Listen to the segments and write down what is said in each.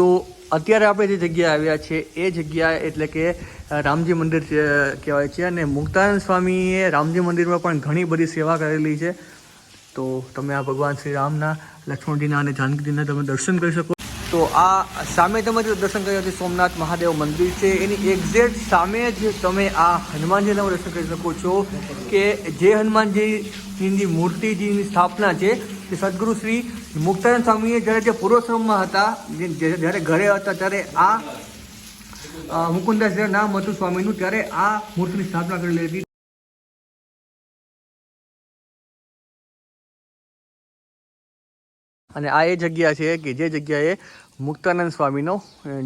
તો અત્યારે આપણે જે જગ્યાએ આવ્યા છે, એ જગ્યા એટલે કે રામજી મંદિર કહેવાય છે અને મુક્તાનંદ સ્વામીએ રામજી મંદિરમાં પણ ઘણી બધી સેવા કરેલી છે. તો તમે આ ભગવાન શ્રી રામના, લક્ષ્મણજીના અને જાનકીજીના તમે દર્શન કરી શકો. તો આ સામે તમે જે દર્શન કર્યા છે, સોમનાથ મહાદેવ મંદિર છે, એની એક્ઝેક્ટ સામે જ તમે આ હનુમાનજીના દર્શન કરી શકો છો કે જે હનુમાનજીની મૂર્તિજીની સ્થાપના છે તે સદગુરુ શ્રી મુક્તાનંદ સ્વામીએ જ્યારે જે પૂર્વશ્રમમાં હતા જ્યારે ઘરે હતા, ત્યારે આ મુકુંદાસ જ્યારે નામ હતું સ્વામીનું, ત્યારે આ મૂર્તિની સ્થાપના કરેલી હતી. અને આ એ જગ્યા છે કે જે જગ્યાએ મુક્તાનંદ સ્વામીનો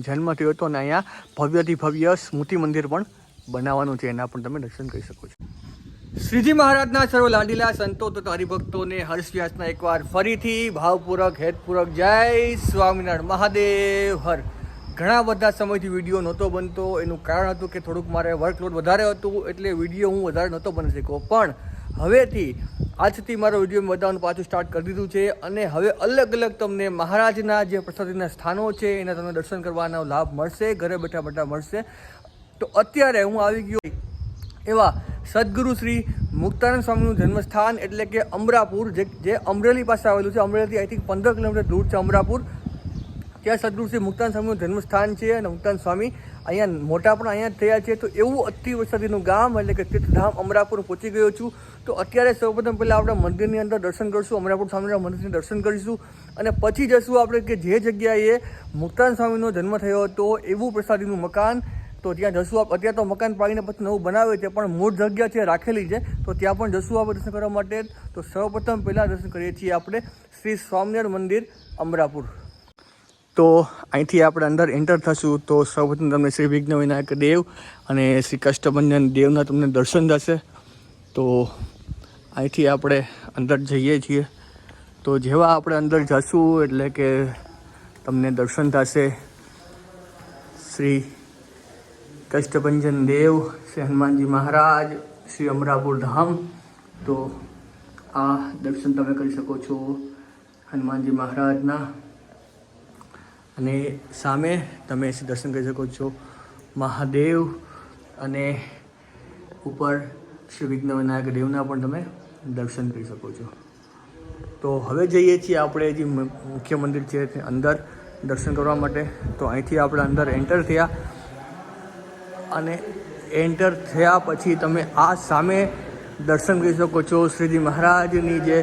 જન્મ થયો હતો અને અહીંયા ભવ્યથી ભવ્ય સ્મૃતિ મંદિર પણ બનાવવાનું છે, એના પણ તમે દર્શન કરી શકો છો. શ્રીજી મહારાજના સર્વ લાડીલા સંતો તથા હરિભક્તોને હર્ષ વ્યાસના એકવાર ફરીથી ભાવપૂર્વક, હેતપૂર્વક જય સ્વામિનારાયણ. મહાદેવ હર. ઘણા બધા સમયથી વીડિયો નહોતો બનતો, એનું કારણ હતું કે થોડુંક મારે વર્કલોડ વધારે હતું, એટલે વીડિયો હું વધારે નહોતો બની શક્યો. પણ હવેથી, આજથી મારો વીડિયો બતાવવાનું પાછું સ્ટાર્ટ કરી દીધું છે અને હવે અલગ અલગ તમને મહારાજના જે પ્રસાદીના સ્થાનો છે, એના તમને દર્શન કરવાનો લાભ મળશે, ઘરે બેઠા બેઠા મળશે. તો અત્યારે હું આવી ગયો એવા સદગુરુ શ્રી મુક્તાનંદ સ્વામીનું જન્મસ્થાન એટલે કે અમરાપુર, જે જે અમરેલી પાસે આવેલું છે. અમરેલીથી આઈ થિંક પંદર કિલોમીટર દૂર છે અમરાપુર. ત્યાં સદગુરુ શ્રી મુક્તાન સ્વામીનું જન્મસ્થાન છે અને મુક્તાન સ્વામી અહીંયા મોટા પણ અહીંયા થયા છે. તો એવું અતિ વરસાદીનું ગામ એટલે કે તીર્થધામ અમરાપુર પહોંચી ગયો છું. તો અત્યારે સૌપ્રથમ પહેલાં આપણે મંદિરની અંદર દર્શન કરીશું, અમરાપુર સ્વામીના મંદિરને દર્શન કરીશું અને પછી જશું આપણે કે જે જગ્યાએ મુક્તાન સ્વામીનો જન્મ થયો હતો એવું પ્રસાદીનું મકાન તો ત્યાં જશું આપ અત્યારે તો મકાન પાડીને પછી નવું બનાવે છે, પણ મૂળ જગ્યા છે રાખેલી છે, તો ત્યાં પણ જશું આપણે દર્શન કરવા માટે તો સૌપ્રથમ પહેલાં દર્શન કરીએ છીએ આપણે શ્રી સ્વામિનારાયણ મંદિર, અમરાપુર. તો અહીંથી આપણે અંદર એન્ટર થશું, તો સૌપ્રથમ તમને શ્રી વિઘ્ન વિનાયક દેવ અને શ્રી કષ્ટભંજન દેવના તમને દર્શન થશે. તો અહીંથી આપણે અંદર જઈએ છીએ. તો જેવા આપણે અંદર જશું એટલે કે તમને દર્શન થશે શ્રી કષ્ટભંજન દેવ, શ્રી હનુમાનજી મહારાજ, શ્રી અમરાપુર ધામ. તો આ દર્શન તમે કરી શકો છો હનુમાનજી મહારાજના. અને સામે તમે દર્શન કરી શકો છો મહાદેવ અને ઉપર શ્રી વિઘ્ન વિનાયક દેવના પણ તમે દર્શન કરી શકો છો. તો હવે જઈએ છીએ આપણે જે મુખ્ય મંદિર છે અંદર દર્શન કરવા માટે. તો અહીંથી આપણે અંદર એન્ટર થયા. અને એન્ટર થયા પછી તમે આ સામે દર્શન કરી શકો છો. શ્રીજી મહારાજની જે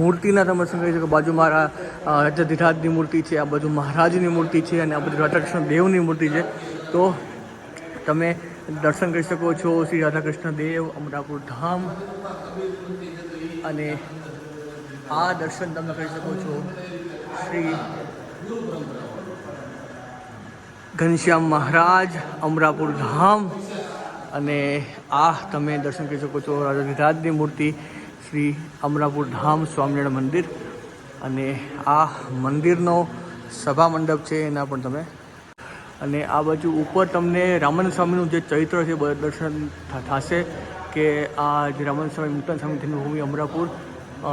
મૂર્તિના તમે દર્શન કરી શકો. બાજુ મારા જધિરાજની મૂર્તિ છે, આ બાજુ મહારાજની મૂર્તિ છે અને આ બધું રાધાકૃષ્ણ દેવની મૂર્તિ છે. તો તમે દર્શન કરી શકો છો શ્રી રાધાકૃષ્ણ દેવ અમરાપુર ધામ. અને આ દર્શન તમે કરી શકો છો શ્રી ઘનશ્યામ મહારાજ, અમરાપુર ધામ અને આ તમે દર્શન કરી શકો છો રાજાધિરાજની મૂર્તિ શ્રી અમરાપુર ધામ સ્વામિનારાયણ મંદિર અને આ મંદિરનો સભા મંડપ છે એના પણ તમે. અને આ બાજુ ઉપર તમને રામાનંદ સ્વામીનું જે ચરિત્ર છે દર્શન થશે કે આ જે રામાનંદ સ્વામી મુક્તાન સ્વામી જન્મભૂમિ અમરાપુર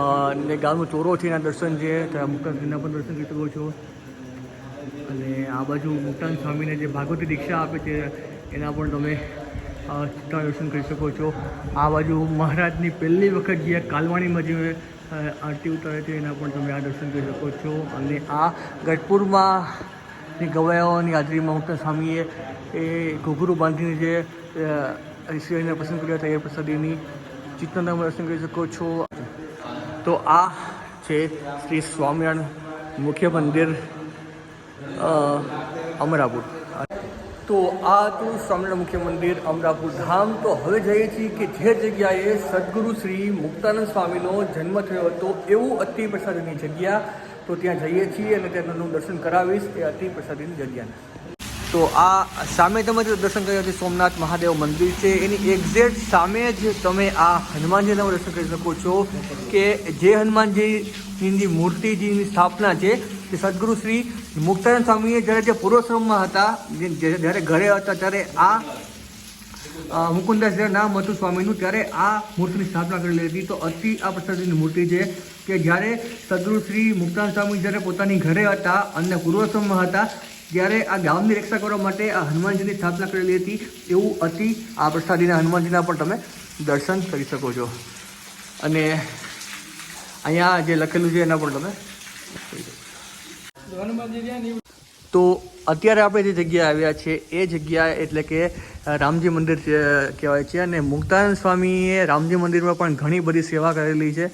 અને ગામનું ચોરો છે એના દર્શન છે મુક્તાન સ્વામીના પણ દર્શન કરી શકો છો. અને આ બાજુ મુક્તાન સ્વામીને જે ભાગવતી દીક્ષા આપે છે, એના પણ તમે દર્શન કરી શકો છો. આ બાજુ મહારાજની પહેલી વખત જે કાલવાણીમાં જે આરતી ઉતારે છે, એના પણ તમે આ દર્શન કરી શકો છો. અને આ ગઢપુરમાં ગવાયાઓની હાજરીમાં મુક્તાન સ્વામીએ એ ઘૂઘરું બાંધીને જે ઈશ્વરીને પસંદ કર્યા હતા, એ પ્રસાદીની ચિત્તના તમે દર્શન કરી શકો છો. તો આ છે શ્રી સ્વામિનારાયણ મુખ્ય મંદિર. અમરાપુર. તો આ હતું મુખ્ય મંદિર અમરાપુર ધામ. તો હવે જઈએ છીએ કે જે જગ્યાએ સદગુરુ શ્રી મુક્તાનંદ સ્વામીનો જન્મ થયો હતો એવું અતિ પ્રસાદની જગ્યા. તો ત્યાં જઈએ છીએ અને તેનું દર્શન કરાવીશ એ અતિ પ્રસાદની જગ્યાને તો આ સામે તમે જે દર્શન કર્યા છે સોમનાથ મહાદેવ મંદિર છે. એની એક્ઝેક્ટ સામે જ તમે આ હનુમાનજીના દર્શન કરી શકો છો કે જે હનુમાનજીની મૂર્તિજીની સ્થાપના છે તે સદગુરુ શ્રી મુક્તાનંદ સ્વામીએ જ્યારે જે પૂર્વશ્રમમાં હતા જ્યારે ઘરે હતા, ત્યારે આ મુકુંદાસ જ્યારે નામ હતું સ્વામીનું, ત્યારે આ મૂર્તિની સ્થાપના કરેલી હતી તો અતિ આ પ્રસાદની મૂર્તિ છે કે જ્યારે સદગુરુ શ્રી મુક્તાનંદ સ્વામી જ્યારે પોતાની ઘરે હતા અને પૂર્વશ્રમમાં હતા, ત્યારે આ ગામની રક્ષા કરવા માટે આ હનુમાનજીની સ્થાપના કરેલી હતી એવું અતિ આ પ્રસાદીના હનુમાનજીના પણ તમે દર્શન કરી શકો છો અને અહીંયા જે લખેલું છે એના પણ તમે. તો અત્યારે આપણે જે જગ્યાએ આવ્યા છે એ જગ્યા એટલે કે રામજી મંદિર કહેવાય છે અને મુક્તાનંદ સ્વામીએ રામજી મંદિરમાં પણ ઘણી બધી સેવા કરેલી છે.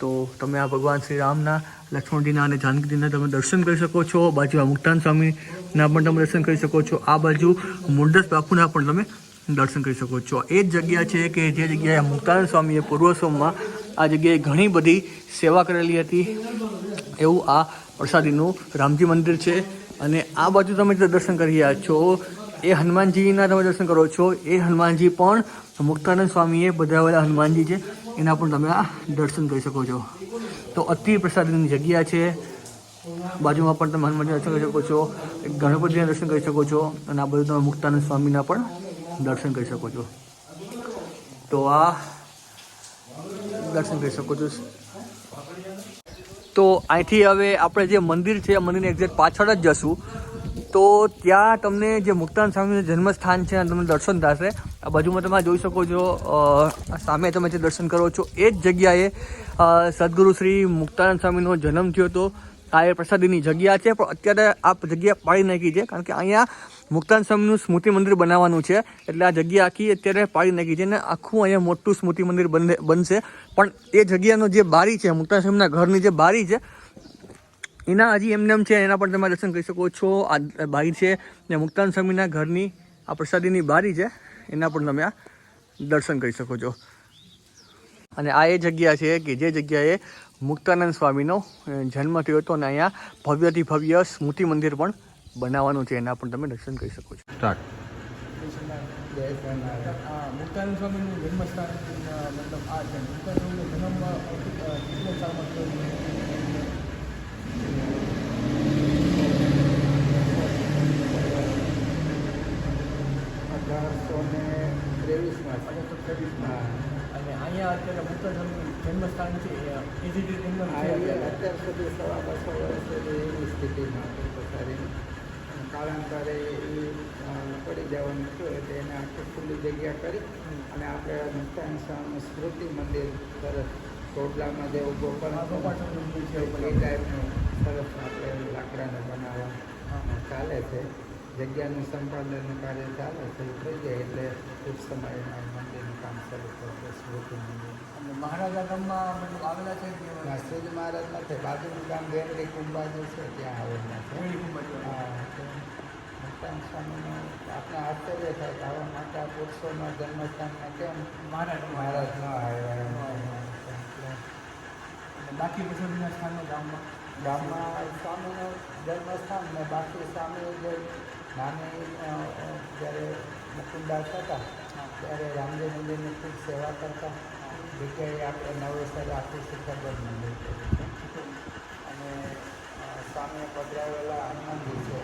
તો તમે આ ભગવાન શ્રી રામના, લક્ષ્મણજીના અને જાનકીજીના તમે દર્શન કરી શકો છો, બાજુમાં મુક્તાન સ્વામીના પણ તમે દર્શન કરી શકો છો, આ બાજુ મુંડસ બાપુના પણ તમે દર્શન કરી શકો છો. એ જ જગ્યા છે કે જે જગ્યાએ મુક્તાનંદ સ્વામીએ પૂર્વસોમમાં આ જગ્યાએ ઘણી બધી સેવા કરેલી હતી. એવું આ પ્રસાદીનું રામજી મંદિર છે. અને આ બાજુ તમે જે દર્શન કરી રહ્યા છો, એ હનુમાનજીના તમે દર્શન કરો છો, એ હનુમાનજી પણ મુક્તાનંદ સ્વામીએ બધાવેલા હનુમાનજી છે. એના પણ તમે આ દર્શન કરી શકો છો. તો અતિ પ્રસાદીની જગ્યા છે. બાજુમાં પણ તમે હનુમાનજી દર્શન કરી શકો છો. ગણપતિના દર્શન કરી શકો છો. અને આ બધું તમે મુક્તાનંદ સ્વામીના પણ દર્શન કરી શકો છો. તો આ દર્શન કરી શકો છો. તો અહીંથી હવે આપણે જે મંદિર છે એ મંદિરની એક્ઝેક્ટ પાછળ જ જશું. તો ત્યાં તમને જે મુક્તાન સ્વામીનું જન્મસ્થાન છે તમને દર્શન થશે. આ બાજુમાં તમે જોઈ શકો છો સામે તમે જે દર્શન કરો છો, એ જ જગ્યાએ સદગુરુ શ્રી મુક્તાનંદ સ્વામીનો જન્મ થયો હતો. આ એ પ્રસાદીની જગ્યા છે, પણ અત્યારે આ જગ્યા પાડી નાખી છે, કારણ કે અહીંયા મુક્તાન સ્વામીનું સ્મૃતિ મંદિર બનાવવાનું છે. એટલે આ જગ્યા આખી અત્યારે પાડી નાખી છે અને આખું અહીંયા મોટું સ્મૃતિ મંદિર બને બનશે. પણ એ જગ્યાનો જે બારી છે, મુક્તાન સ્વામીના ઘરની જે બારી છે, એના હજી એમને એમ છે, એના પણ તમે દર્શન કરી શકો છો. આ બારી છે ને મુક્તાન સ્વામીના ઘરની આ પ્રસાદીની બારી છે, એના પણ તમે આ દર્શન કરી શકો છો. અને આ એ જગ્યા છે કે જે જગ્યાએ મુક્તાનંદ સ્વામીનો જન્મ થયો હતો અને અહીંયા ભવ્યથી ભવ્ય સ્મૃતિ મંદિર પણ બનાવવાનું છે એના પણ તમે દર્શન કરી શકો છો. સ્ટાર્ટ મુક્તાનંદ સ્વામીનું જન્મસ્થાન મતલબ આ છે મુક્તાનંદ જન્મ અઢારસો ને ત્રેવીસમાં અઢારસો ત્રેવીસમાં અને અહીંયા અત્યારે મુક્તાનંદ જન્મસ્થાન છે રીતે અત્યાર સુધી સવા બસો વર્ષ એવી સ્થિતિમાં કાળાંતરે એ પડી જવાનું થયું એટલે એને આખી ખુલ્લી જગ્યા કરી અને આપણે મુક્તાન સ્વામી સ્મૃતિ મંદિર સરસ ટોટલામાં જે ઊભો ચોપાટનું છે, એ ટાઈપનું સરસ આપણે લાકડાને બનાવવા ચાલે છે. જગ્યાનું સંપાદનનું કાર્ય ચાલે છે એ થઈ જાય એટલે ટૂંક સમયમાં મંદિરનું કામ શરૂ થશે સ્મૃતિ મંદિર. અને મહારાજા ગામમાં બધું આવેલા છે શ્રીજી મહારાજ નથી બાજુનું ગામ વેરડી કુંભાજી છે ત્યાં આવેલા છે. હા મુક્તાન સ્વામીનું આપણે આશ્ચર્ય થાય કે આવા મોટા પુરુષોના જન્મસ્થાનમાં કેમ? મહારાજ મહારાજ ન આવ્યા બાકી પ્રસાદીના સ્થાનો ગામમાં? ગામમાં સ્વામીનું જન્મસ્થાન ને બાકી સ્વામી જે નાની જ્યારે મુકુંદાસ હતા ત્યારે રામદેવ મંદિરની ખૂબ સેવા કરતા જગ્યાએ આપણે નવેસર આખી શિખરગઢ મંદિર અને સામે પધરાવેલા હનુમાનજી છે.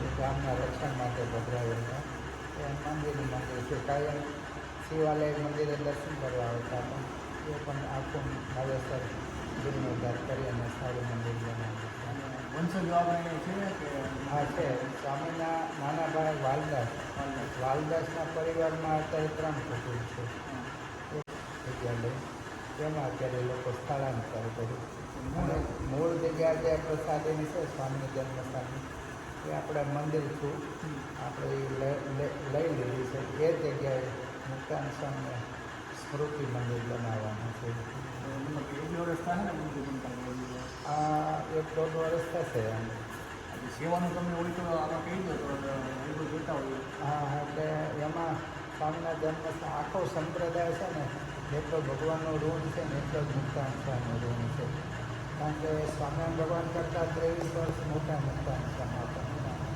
એ ગામના રક્ષણ માટે પધરાવેલા એ હનુમાનજીનું મંદિર છે. કાયમ શિવાલય મંદિરે દર્શન કરવા આવતા પણ એ પણ આખું નવેસર જીર્ણોદ્ધાર કરી અને સારું મંદિર બનાવ્યું. છે અને છે ને કે હા છે. સ્વામીના નાના ભાઈ વાલદાસ. વાલદાસના પરિવારમાં અત્યારે ત્રણ કુટુંબ છે. તેમાં અત્યારે લોકો સ્થળાંતર કર્યું અને મૂળ જગ્યા જે પ્રસાદીની છે સ્વામી જન્મસ્થાનની એ આપણે મંદિર છું. આપણે એ લઈ- લીધી છે. એ જગ્યાએ મુક્તાન સ્વામીને સ્મૃતિ મંદિર બનાવવાનું છે. એક દોઢ વર્ષ થશે એમ સેવાનું તમે હોય તો આમાં કહી દો તો જોતા હોય. હા એટલે એમાં સ્વામીના જન્મ આખો સંપ્રદાય છે ને એટલો ભગવાનનો ઋણ છે ને એટલો જ મુક્તાન સ્વામીનો ઋણ છે કારણ કે સ્વામિનારાયણ ભગવાન કરતાં ત્રેવીસ વર્ષ મોટા સ્વામી હતા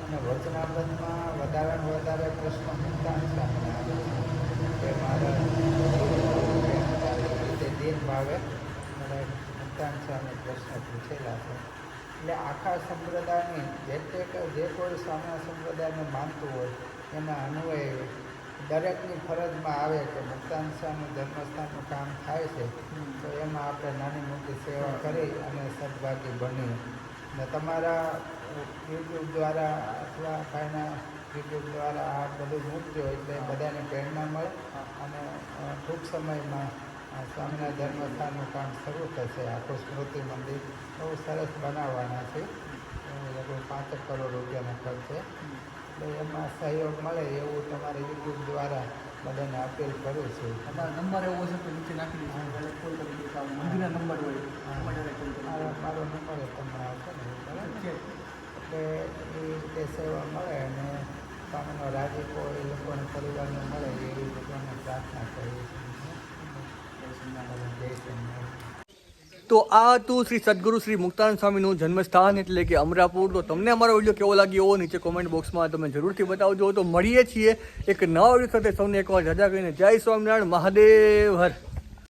અને વચનામૃતમાં વધારે ને વધારે કૃષ્ણ મુક્તાન સ્વામીને આવે છે કે મારા દિન ભાવે મને સ્વામી પ્રશ્ન પૂછેલા છે. એટલે આખા સંપ્રદાયની જે તે જે કોઈ સામા સંપ્રદાયને માનતું હોય, એના અન્વયે દરેકની ફરજમાં આવે કે મુક્તાન સ્વામી જન્મસ્થાનનું કામ થાય છે, તો એમાં આપણે નાની મોટી સેવા કરી અને સદભાગી બની ને તમારા યુટ્યુબ દ્વારા અથવા ભાઈના યુટ્યુબ દ્વારા આ બધું મૂકજો એટલે બધાને પ્રેરણા મળે અને ટૂંક સમયમાં સ્વામિના જન્મસ્થાનનું કામ શરૂ થશે. આખું સ્મૃતિ મંદિર બહુ સરસ બનાવવાના છે. લગભગ પાંચેક કરોડ રૂપિયાનો ખર્ચ છે. એટલે એમાં સહયોગ મળે એવું તમારે યુટ્યુબ દ્વારા બધાને અપીલ કરું છું. તમારો નંબર એવો છે તો નીચે નાખી દઈશું. કોલ કરી મંદિરના નંબર હોય. મારો નંબર તમને આવશે ને બરાબર છે. એટલે એ રીતે સેવા મળે અને સ્વામીનો રાજીપો એ લોકોને પરિવારને મળે એવી ભગવાનને પ્રાર્થના કરીએ છીએ. તો આ હતું શ્રી સદગુરુ શ્રી મુક્તાન સ્વામીનું જન્મસ્થાન એટલે કે અમરાપુર. તો તમને અમારો વીડિયો કેવો લાગ્યો નીચે કોમેન્ટ બોક્સમાં તમે જરૂરથી બતાવજો. તો મળીએ છીએ એક નવા વીડિયો સાથે. સૌને એકવાર રજા કરીને જય સ્વામિનારાયણ મહાદેવ હર.